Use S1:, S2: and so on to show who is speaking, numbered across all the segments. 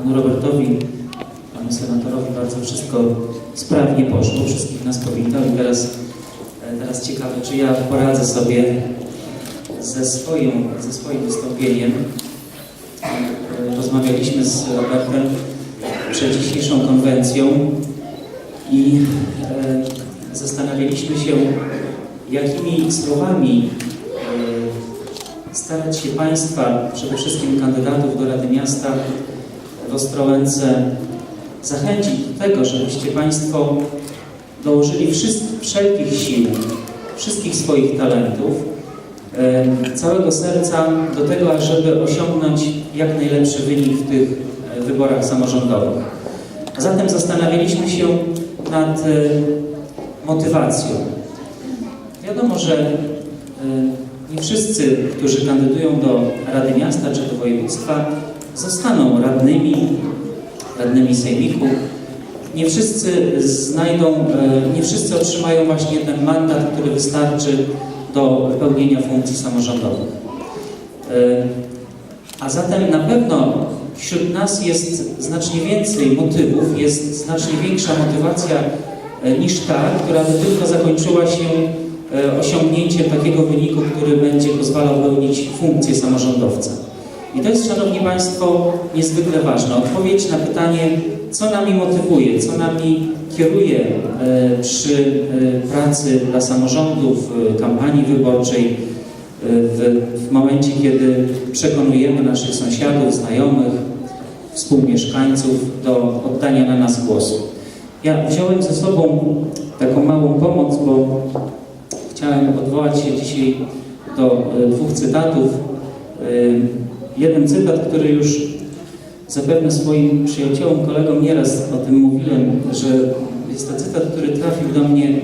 S1: panu Robertowi, panu senatorowi bardzo wszystko sprawnie poszło, wszystkich nas powitał i teraz, e, teraz ciekawe, czy ja poradzę sobie ze, swoją, ze swoim wystąpieniem. E, Rozmawialiśmy z Robertem przed dzisiejszą konwencją i e, zastanawialiśmy się, jakimi słowami starać się Państwa, przede wszystkim kandydatów do Rady Miasta w Ostrołęce, zachęcić do tego, żebyście Państwo dołożyli wszystkich, wszelkich sił, wszystkich swoich talentów, całego serca do tego, ażeby osiągnąć jak najlepszy wynik w tych e, wyborach samorządowych. A zatem zastanawialiśmy się nad e, motywacją. Wiadomo, że e, nie wszyscy, którzy kandydują do Rady Miasta czy do województwa, zostaną radnymi, radnymi sejmiku. Nie wszyscy znajdą, e, nie wszyscy otrzymają właśnie ten mandat, który wystarczy do pełnienia funkcji samorządowych. E, A zatem na pewno wśród nas jest znacznie więcej motywów, jest znacznie większa motywacja e, niż ta, która by tylko zakończyła się osiągnięciem takiego wyniku, który będzie pozwalał pełnić funkcję samorządowca. I to jest, Szanowni Państwo, niezwykle ważne. Odpowiedź na pytanie, co nami motywuje, co nami kieruje e, przy e, pracy dla samorządów, kampanii wyborczej, e, w, w momencie, kiedy przekonujemy naszych sąsiadów, znajomych, współmieszkańców do oddania na nas głosu. Ja wziąłem ze sobą taką małą pomoc, bo chciałem odwołać się dzisiaj do dwóch cytatów. Jeden cytat, który już zapewne swoim przyjaciołom, kolegom nieraz o tym mówiłem, że jest to cytat, który trafił do mnie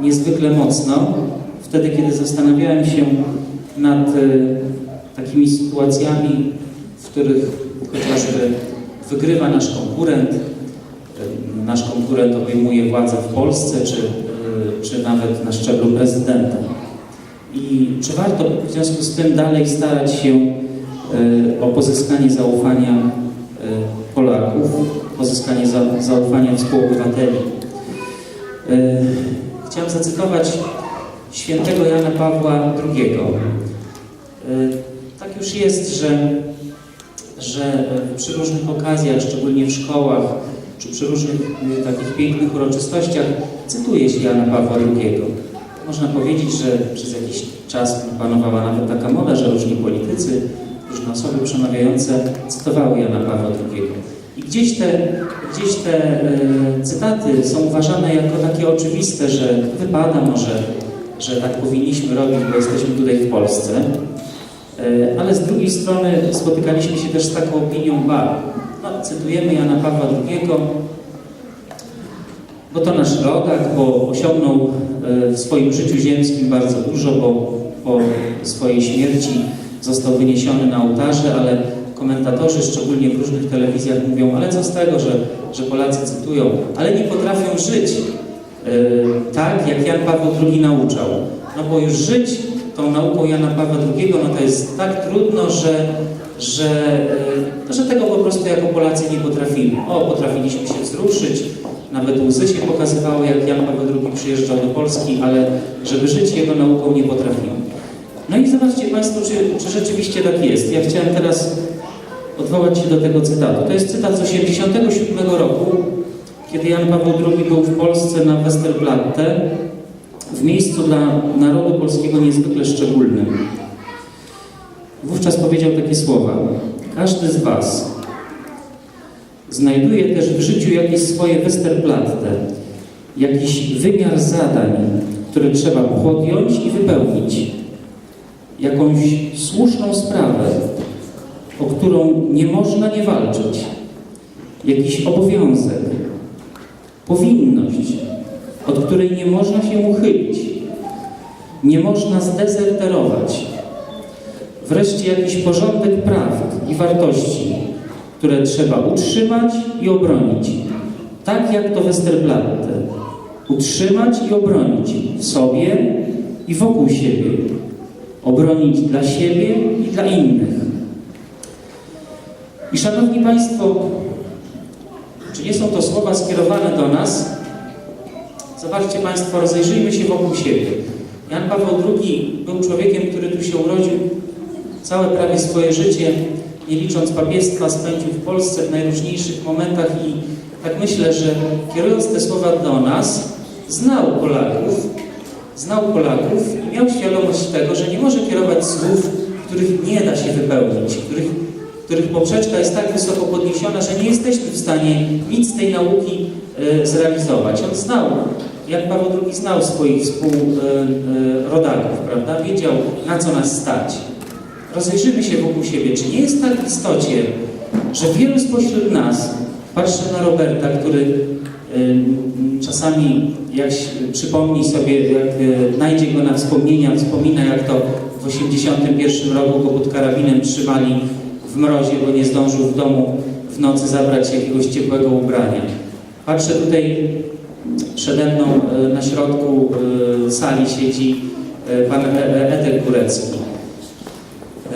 S1: niezwykle mocno. Wtedy, kiedy zastanawiałem się nad e, takimi sytuacjami, w których chociażby wygrywa nasz konkurent, e, nasz konkurent obejmuje władzę w Polsce, czy, e, czy nawet na szczeblu prezydenta. I czy warto w związku z tym dalej starać się o pozyskanie zaufania e, Polaków, pozyskanie za, zaufania współobywateli? E, Chciałem zacytować świętego Jana Pawła II. E, Tak już jest, że, że przy różnych okazjach, szczególnie w szkołach, czy przy różnych e, takich pięknych uroczystościach cytuje się Jana Pawła II. Można powiedzieć, że przez jakiś czas panowała nawet taka moda, że różni politycy, różne osoby przemawiające cytowały Jana Pawła II. I gdzieś te, gdzieś te e, cytaty są uważane jako takie oczywiste, że wypada może, że tak powinniśmy robić, bo jesteśmy tutaj w Polsce. E, ale z drugiej strony spotykaliśmy się też z taką opinią, ba, no, cytujemy Jana Pawła II, bo to nasz rodak, bo osiągnął e, w swoim życiu ziemskim bardzo dużo, bo po swojej śmierci został wyniesiony na ołtarze, ale komentatorzy, szczególnie w różnych telewizjach mówią, ale co z tego, że, że Polacy cytują, ale nie potrafią żyć e, tak, jak Jan Paweł II nauczał. No bo już żyć tą nauką Jana Pawła II, no to jest tak trudno, że, że, e, że tego po prostu jako Polacy nie potrafimy. O, potrafiliśmy się wzruszyć, nawet łzy się pokazywały, jak Jan Paweł II przyjeżdżał do Polski, ale żeby żyć jego nauką nie potrafimy. No i zobaczcie Państwo, czy, czy rzeczywiście tak jest. Ja chciałem teraz odwołać się do tego cytatu. To jest cytat z 1987 roku, kiedy Jan Paweł II był w Polsce na Westerplatte, w miejscu dla narodu polskiego niezwykle szczególnym. Wówczas powiedział takie słowa. Każdy z Was znajduje też w życiu jakieś swoje Westerplatte, jakiś wymiar zadań, które trzeba podjąć i wypełnić. Jakąś słuszną sprawę, o którą nie można nie walczyć. Jakiś obowiązek, powinność, od której nie można się uchylić. Nie można zdezerterować. Wreszcie jakiś porządek praw i wartości, które trzeba utrzymać i obronić. Tak jak to Westerplatte. Utrzymać i obronić w sobie i wokół siebie. Obronić dla siebie i dla innych. I Szanowni Państwo, czy nie są to słowa skierowane do nas? Zobaczcie Państwo, rozejrzyjmy się wokół siebie. Jan Paweł II był człowiekiem, który tu się urodził, całe prawie swoje życie, nie licząc papiestwa, spędził w Polsce w najróżniejszych momentach i tak myślę, że kierując te słowa do nas, znał Polaków, znał Polaków i miał świadomość tego, że nie może kierować słów, których nie da się wypełnić, których, których poprzeczka jest tak wysoko podniesiona, że nie jesteśmy w stanie nic z tej nauki e, zrealizować. On znał, jak Paweł II znał swoich współrodaków, prawda? Wiedział, na co nas stać. Rozejrzymy się wokół siebie. Czy nie jest tak w istocie, że wielu spośród nas, patrzę na Roberta, który y, czasami jak przypomni sobie, jak y, znajdzie go na wspomnienia, wspomina jak to w 81 roku go pod karabinem trzymali w mrozie, bo nie zdążył w domu w nocy zabrać jakiegoś ciepłego ubrania. Patrzę tutaj przede mną y, na środku y, sali siedzi pan E- E- Edek Górecki.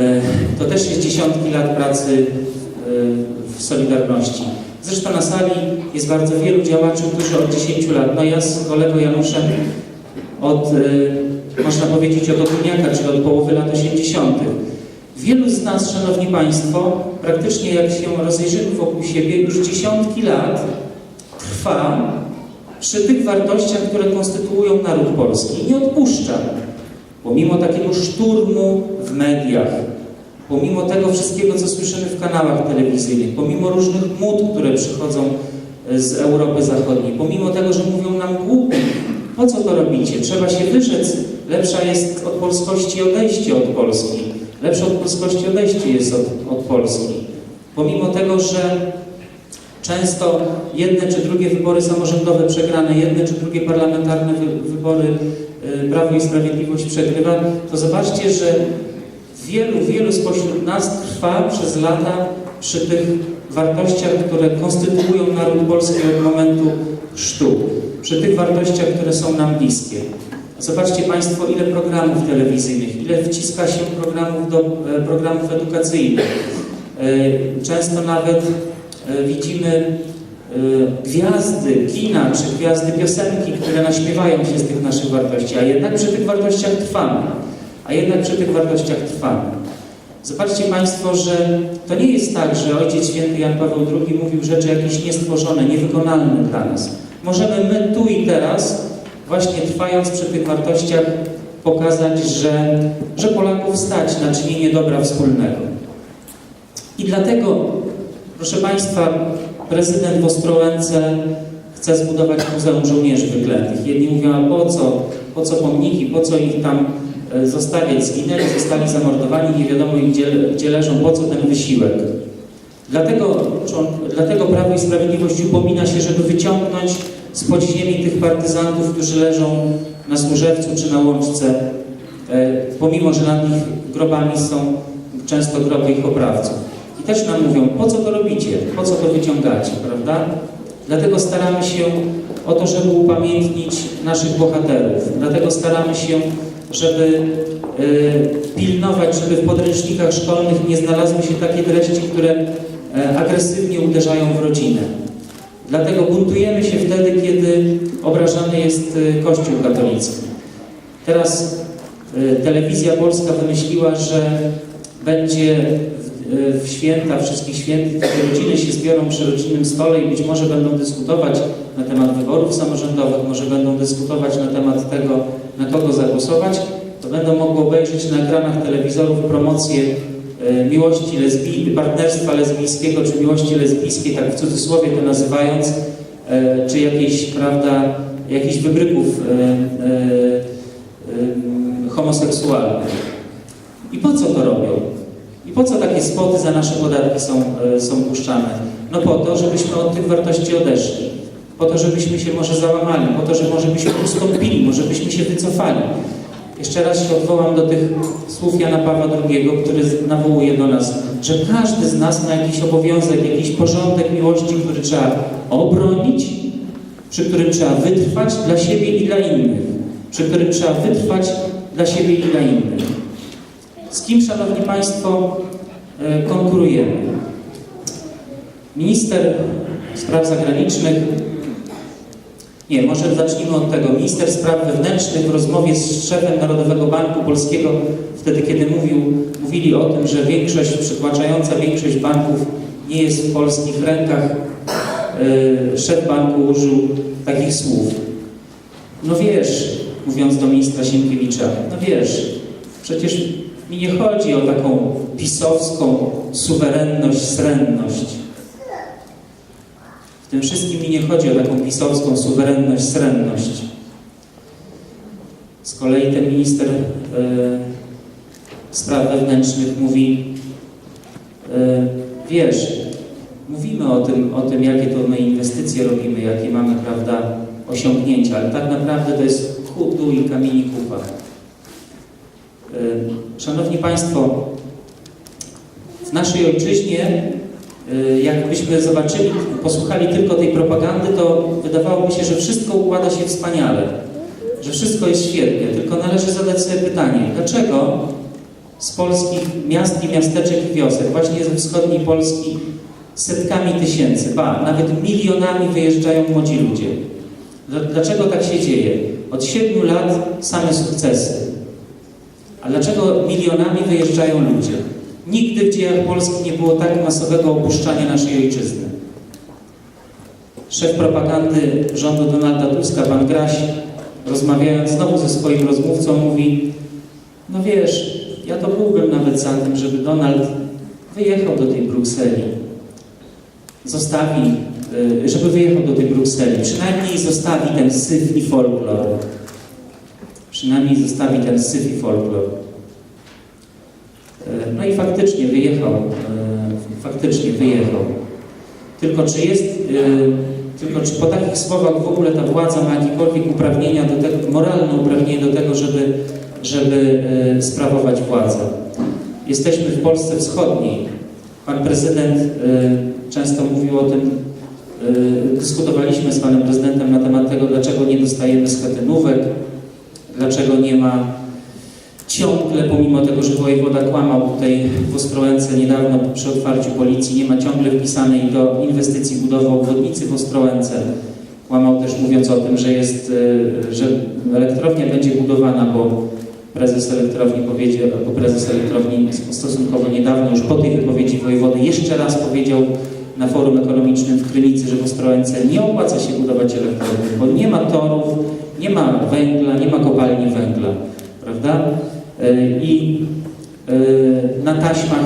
S1: E, To też jest dziesiątki lat pracy e, w Solidarności. Zresztą na sali jest bardzo wielu działaczy, którzy od 10 lat, no ja z kolegą Januszem od, e, można powiedzieć, od ogólniaka, czyli od połowy lat 80. Wielu z nas, Szanowni Państwo, praktycznie jak się rozejrzymy wokół siebie, już dziesiątki lat trwa przy tych wartościach, które konstytuują naród polski. Nie odpuszcza. Pomimo takiego szturmu w mediach, pomimo tego wszystkiego, co słyszymy w kanałach telewizyjnych, pomimo różnych mód, które przychodzą e, z Europy Zachodniej, pomimo tego, że mówią nam głupi, po co to robicie? Trzeba się wyrzec. Lepsza jest od polskości odejście od Polski. Lepsze od polskości odejście jest od, od Polski. Pomimo tego, że Często jedne czy drugie wybory samorządowe przegrane, jedne czy drugie parlamentarne wy, wybory y, Prawo i Sprawiedliwość przegrywa, to zobaczcie, że wielu, wielu spośród nas trwa przez lata przy tych wartościach, które konstytuują naród polski od momentu chrztu, przy tych wartościach, które są nam bliskie. Zobaczcie Państwo, ile programów telewizyjnych, ile wciska się programów do e, programów edukacyjnych. E, Często nawet e, widzimy gwiazdy kina czy gwiazdy piosenki, które naśmiewają się z tych naszych wartości, a jednak przy tych wartościach trwamy. A jednak przy tych wartościach trwamy. Zobaczcie Państwo, że to nie jest tak, że Ojciec Święty Jan Paweł II mówił rzeczy jakieś niestworzone, niewykonalne dla nas. Możemy my tu i teraz, właśnie trwając przy tych wartościach, pokazać, że, że Polaków stać na czynienie dobra wspólnego. I dlatego, proszę Państwa, prezydent w Ostrołęce chce zbudować Muzeum Żołnierzy Wyklętych. Jedni mówią, a po co, po co pomniki, po co ich tam zostawiać, zginęli, zostali zamordowani, nie wiadomo gdzie, gdzie leżą, po co ten wysiłek. Dlatego, dlatego Prawo i Sprawiedliwość upomina się, żeby wyciągnąć z podziemi tych partyzantów, którzy leżą na Służewcu czy na Łączce, e, pomimo, że nad ich grobami są często groby ich oprawców. I też nam mówią, po co to robicie, po co to wyciągacie, prawda? Dlatego staramy się o to, żeby upamiętnić naszych bohaterów. Dlatego staramy się, żeby e, pilnować, żeby w podręcznikach szkolnych nie znalazły się takie treści, które e, agresywnie uderzają w rodzinę. Dlatego buntujemy się wtedy, kiedy obrażany jest e, Kościół katolicki. Teraz telewizja polska wymyśliła, że będzie w, święta, wszystkich świętych, kiedy rodziny się zbiorą przy rodzinnym stole i być może będą dyskutować na temat wyborów samorządowych, może będą dyskutować na temat tego, na kogo zagłosować, to będą mogły obejrzeć na ekranach telewizorów promocję e, miłości lesbijskiej, partnerstwa lesbijskiego, czy miłości lesbijskiej, tak w cudzysłowie to nazywając, e, czy jakiejś, prawda, jakichś wybryków e, homoseksualnych. I po co to robią? I po co takie spoty za nasze podatki są, są puszczane? No po to, żebyśmy od tych wartości odeszli. Po to, żebyśmy się może załamali, po to, że może byśmy ustąpili, może byśmy się wycofali. Jeszcze raz się odwołam do tych słów Jana Pawła II, który nawołuje do nas, że każdy z nas ma jakiś obowiązek, jakiś porządek miłości, który trzeba obronić, przy którym trzeba wytrwać dla siebie i dla innych. Przy którym trzeba wytrwać dla siebie i dla innych. Z kim, Szanowni Państwo, e, konkurujemy? Minister Spraw Zagranicznych, nie, może zacznijmy od tego. Minister Spraw Wewnętrznych w rozmowie z szefem Narodowego Banku Polskiego, wtedy kiedy mówił, mówili o tym, że większość, przytłaczająca większość banków nie jest w polskich rękach, yy, szef banku użył takich słów. No wiesz, mówiąc do ministra Sienkiewicza, no wiesz, przecież mi nie chodzi o taką pisowską suwerenność, srenność. W tym wszystkim mi nie chodzi o taką pisowską suwerenność, srenność. Z kolei ten minister e, spraw wewnętrznych mówi, e, wiesz, mówimy o tym, o tym, jakie to my inwestycje robimy, jakie mamy, prawda, osiągnięcia, ale tak naprawdę to jest chudu i kamieni kupa. E, Szanowni Państwo, w naszej ojczyźnie, y, jakbyśmy zobaczyli, posłuchali tylko tej propagandy, to wydawałoby się, że wszystko układa się wspaniale, że wszystko jest świetnie. Tylko należy zadać sobie pytanie, dlaczego z polskich miast i miasteczek i wiosek, właśnie ze wschodniej Polski, setkami tysięcy, ba, nawet milionami wyjeżdżają młodzi ludzie? Dl- Dlaczego tak się dzieje? Od siedmiu lat same sukcesy. A dlaczego milionami wyjeżdżają ludzie? Nigdy w dziejach Polski nie było tak masowego opuszczania naszej ojczyzny. Szef propagandy rządu Donalda Tuska, pan Graś, rozmawiając znowu ze swoim rozmówcą, mówi: No wiesz, ja to byłbym nawet za tym, żeby Donald wyjechał do tej Brukseli. Zostawi, y, żeby wyjechał do tej Brukseli. Przynajmniej zostawi ten syf i folklor. Przynajmniej zostawi ten syf i folklor. Faktycznie wyjechał, e, faktycznie wyjechał. Tylko czy jest, e, tylko czy po takich słowach w ogóle ta władza ma jakiekolwiek uprawnienia do tego, moralne uprawnienie do tego, żeby, żeby e, sprawować władzę? Jesteśmy w Polsce Wschodniej. Pan prezydent często mówił o tym, dyskutowaliśmy z panem prezydentem na temat tego, dlaczego nie dostajemy schetynówek, dlaczego nie ma ciągle, pomimo tego, że wojewoda kłamał tutaj w Ostrołęce niedawno przy otwarciu policji, nie ma ciągle wpisanej do inwestycji budowy obwodnicy w Ostrołęce. Kłamał też mówiąc o tym, że jest, e, że elektrownia będzie budowana, bo prezes elektrowni powiedział, bo prezes elektrowni stosunkowo niedawno, już po tej wypowiedzi wojewody, jeszcze raz powiedział na forum ekonomicznym w Krynicy, że w Ostrołęce nie opłaca się budować elektrowni, bo nie ma torów, nie ma węgla, nie ma kopalni węgla, prawda? E, I e, na taśmach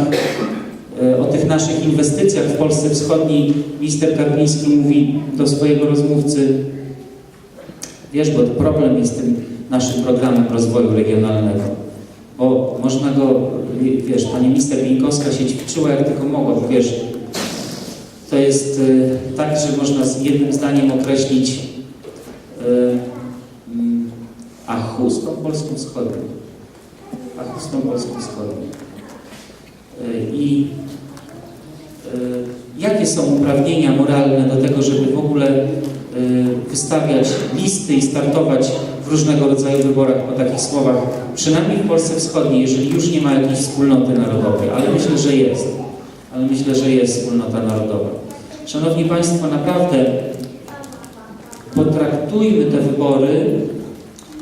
S1: e, o tych naszych inwestycjach w Polsce Wschodniej minister Karpiński mówi do swojego rozmówcy wiesz, bo problem jest tym naszym programem rozwoju regionalnego, bo można go, wiesz, pani minister Bieńkowska się ćwiczyła jak tylko mogła, wiesz, to jest tak, że można z jednym zdaniem określić mm, Achu z tą Polską Wschodnią. Tą Polską Wschodnią. E, I e, jakie są uprawnienia moralne do tego, żeby w ogóle e, wystawiać listy i startować w różnego rodzaju wyborach po takich słowach, przynajmniej w Polsce Wschodniej, jeżeli już nie ma jakiejś wspólnoty narodowej, ale myślę, że jest. Ale myślę, że jest wspólnota narodowa. Szanowni Państwo, naprawdę potraktujmy te wybory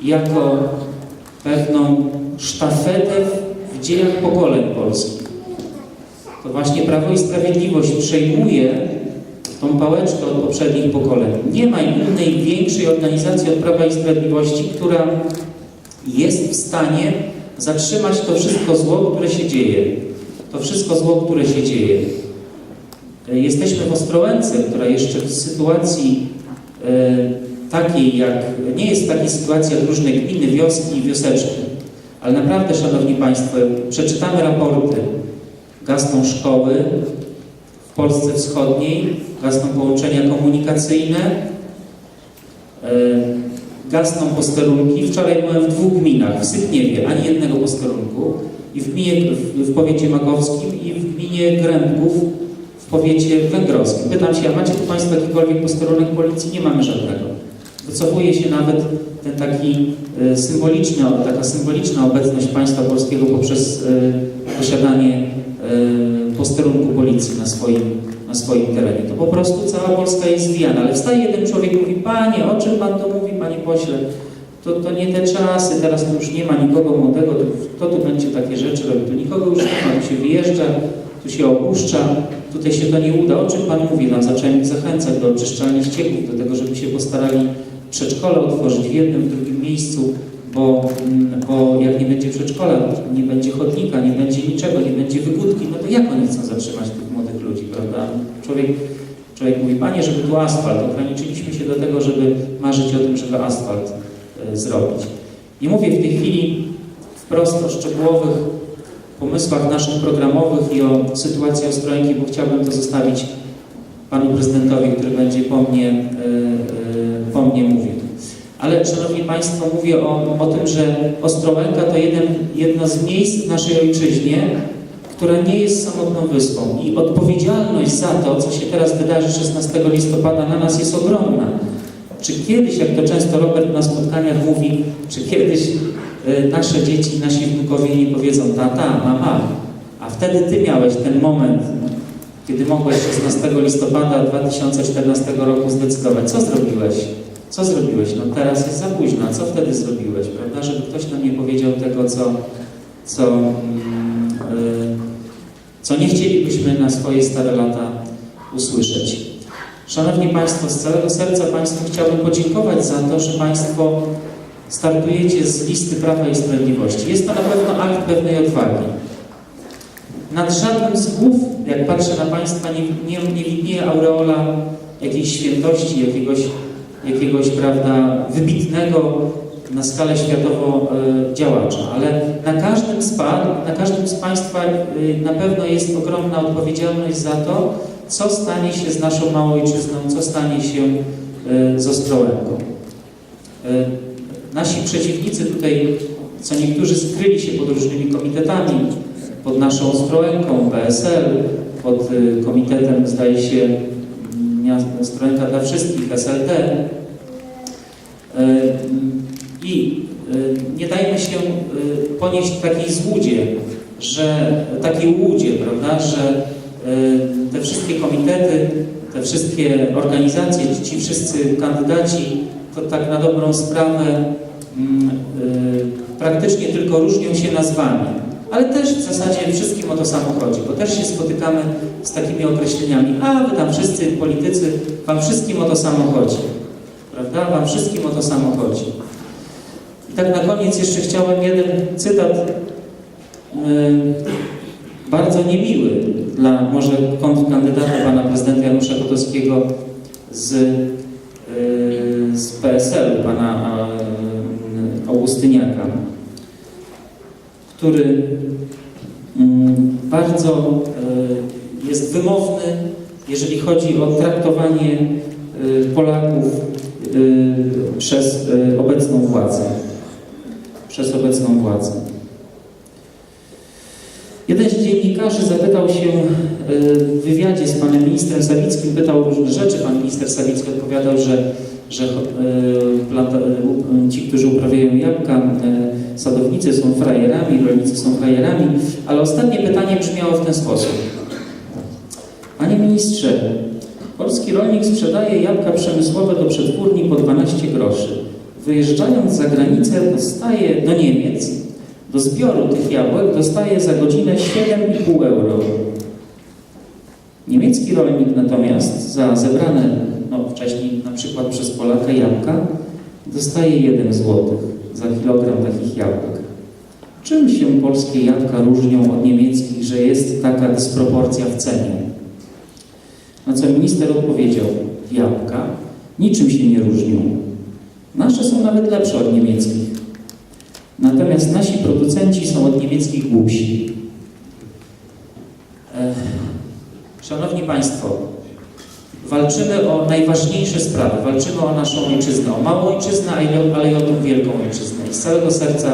S1: jako pewną sztafetę w- dziejach pokoleń polskich. To właśnie Prawo i Sprawiedliwość przejmuje tą pałeczkę od poprzednich pokoleń. Nie ma innej, większej organizacji od Prawa i Sprawiedliwości, która jest w stanie zatrzymać to wszystko zło, które się dzieje. To wszystko zło, które się dzieje. E, Jesteśmy w Ostrołęce, która jeszcze w sytuacji e, takiej jak, nie jest w takiej sytuacji jak różne gminy, wioski i wioseczki. Ale naprawdę, Szanowni Państwo, przeczytamy raporty, gasną szkoły w Polsce Wschodniej, gasną połączenia komunikacyjne, gasną posterunki. Wczoraj byłem w dwóch gminach, w Sypniewie ani jednego posterunku i w, gminie, w, w powiecie makowskim i w gminie Grębków w powiecie węgrowskim. Pytam się, a macie tu Państwo jakikolwiek posterunek policji? Nie mamy żadnego. Wycofuje się nawet ten taki e, symboliczny, taka symboliczna obecność państwa polskiego poprzez e, posiadanie e, posterunku policji na swoim, na swoim terenie. To po prostu cała Polska jest zwijana. Ale wstaje jeden człowiek i mówi, panie, o czym pan to mówi, panie pośle? To, to nie te czasy, teraz tu już nie ma nikogo młodego, to, tu będzie takie rzeczy robił? Tu nikogo już nie ma, tu się wyjeżdża, tu się opuszcza, tutaj się to nie uda. O czym Pan mówi? No, zacząłem zachęcać do oczyszczania ścieków, do tego, żeby się postarali przedszkole otworzyć w jednym, w drugim miejscu, bo, mm, bo jak nie będzie przedszkola, nie będzie chodnika, nie będzie niczego, nie będzie wygódki, no to jak oni chcą zatrzymać tych młodych ludzi, prawda? Człowiek, człowiek mówi, Panie, żeby tu asfalt, ograniczyliśmy się do tego, żeby marzyć o tym, żeby asfalt e, zrobić. Nie mówię w tej chwili wprost o szczegółowych pomysłach naszych programowych i o sytuacji Ostrołęki, bo chciałbym to zostawić panu prezydentowi, który będzie po mnie, e, e, po mnie mówił. Ale Szanowni Państwo, mówię o, o tym, że Ostrołęka to jeden, jedno z miejsc w naszej ojczyźnie, która nie jest samotną wyspą i odpowiedzialność za to, co się teraz wydarzy 16 listopada na nas jest ogromna. Czy kiedyś, jak to często Robert na spotkaniach mówi, czy kiedyś y, nasze dzieci, nasi wnukowie nie powiedzą tata, mama, a wtedy ty miałeś ten moment, kiedy mogłeś 16 listopada 2014 roku zdecydować, co zrobiłeś? Co zrobiłeś? No teraz jest za późno, co wtedy zrobiłeś, prawda? Żeby ktoś nam nie powiedział tego, co, co, mm, y, co nie chcielibyśmy na swoje stare lata usłyszeć. Szanowni Państwo, z całego serca Państwu chciałbym podziękować za to, że Państwo startujecie z listy Prawa i Sprawiedliwości. Jest to na pewno akt pewnej odwagi. Nad żadnym z głów, jak patrzę na Państwa, nie, nie, nie widnieje aureola jakiejś świętości, jakiegoś, jakiegoś prawda, wybitnego na skalę światową e, działacza, ale na każdym, z pa, na każdym z Państwa e, na pewno jest ogromna odpowiedzialność za to, co stanie się z naszą małą ojczyzną, co stanie się e, z Ostrołęką. Nasi przeciwnicy tutaj, co niektórzy skryli się pod różnymi komitetami, pod naszą Ostrołęką, PSL, pod komitetem, zdaje się, Ostrołęka dla Wszystkich, SLD. E, I e, nie dajmy się e, ponieść takiej złudzie, że takiej łudzie, prawda, że te wszystkie komitety, te wszystkie organizacje, ci wszyscy kandydaci, to tak na dobrą sprawę mm, praktycznie tylko różnią się nazwami. Ale też w zasadzie wszystkim o to samo chodzi, bo też się spotykamy z takimi określeniami, a wy tam wszyscy politycy, wam wszystkim o to samo chodzi. Prawda? Wam wszystkim o to samo chodzi. I tak na koniec jeszcze chciałem jeden cytat yy, bardzo niemiły dla może kontrkandydata pana prezydenta Janusza Kotowskiego z, yy, z PSL-u, pana yy, Augustyniaka, który mm, bardzo yy, jest wymowny, jeżeli chodzi o traktowanie yy, Polaków yy, przez obecną władzę. Przez obecną władzę. Jeden z dziennikarzy zapytał się w wywiadzie z panem ministrem Sawickim, pytał różne rzeczy. Pan minister Sawicki odpowiadał, że, że ci, którzy uprawiają jabłka, sadownicy są frajerami, rolnicy są frajerami, ale ostatnie pytanie brzmiało w ten sposób. Panie ministrze, polski rolnik sprzedaje jabłka przemysłowe do przetwórni po 12 groszy. Wyjeżdżając za granicę dostaje do Niemiec, do zbioru tych jabłek dostaje za godzinę 7,5 euro. Niemiecki rolnik natomiast za zebrane no, wcześniej na przykład przez Polaka jabłka dostaje 1 zł za kilogram takich jabłek. Czym się polskie jabłka różnią od niemieckich, że jest taka dysproporcja w cenie? Na co minister odpowiedział, jabłka niczym się nie różnią. Nasze są nawet lepsze od niemieckich. Natomiast nasi producenci są od niemieckich głupsi. Ech, Szanowni Państwo, walczymy o najważniejsze sprawy, walczymy o naszą ojczyznę, o małą ojczyznę, ale i o tą wielką ojczyznę. Z całego serca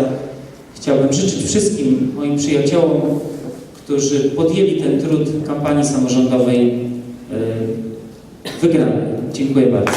S1: chciałbym życzyć wszystkim moim przyjaciołom, którzy podjęli ten trud kampanii samorządowej, yy, wygranej. Dziękuję bardzo.